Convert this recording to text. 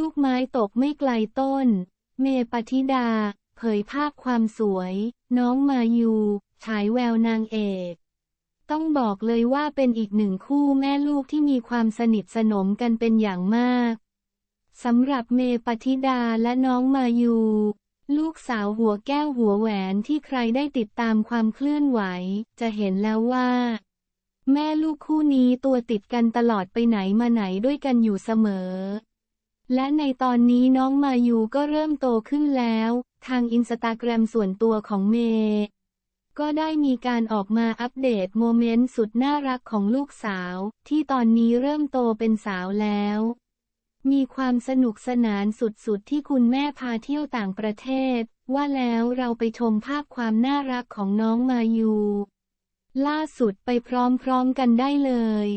ลูกไม้ตกไม่ไกลต้น เมปฏิดา เผยภาพความสวย น้องมายูฉายแววนางเอก ต้องบอกเลยว่าเป็นอีกหนึ่งคู่แม่ลูกที่มีความสนิทสนมกันเป็นอย่างมากสำหรับเมปฏิดาและน้องมายู ลูกสาวหัวแก้วหัวแหวนที่ใครได้ติดตามความเคลื่อนไหว จะเห็นแล้วว่า แม่ลูกคู่นี้ตัวติดกันตลอดไปไหนมาไหนด้วยกันอยู่เสมอ และในตอนนี้น้องมายูก็เริ่มโตขึ้นแล้ว ทางอินสตาแกรมส่วนตัวของเมย์ก็ได้มีการออกมาอัปเดตโมเมนต์สุดน่ารักของลูกสาว ที่ตอนนี้เริ่มโตเป็นสาวแล้ว มีความสนุกสนานสุดๆ ที่คุณแม่พาเที่ยวต่างประเทศ ว่าแล้วเราไปชมภาพความน่ารักของน้องมายู ล่าสุดไปพร้อมๆกันได้เลย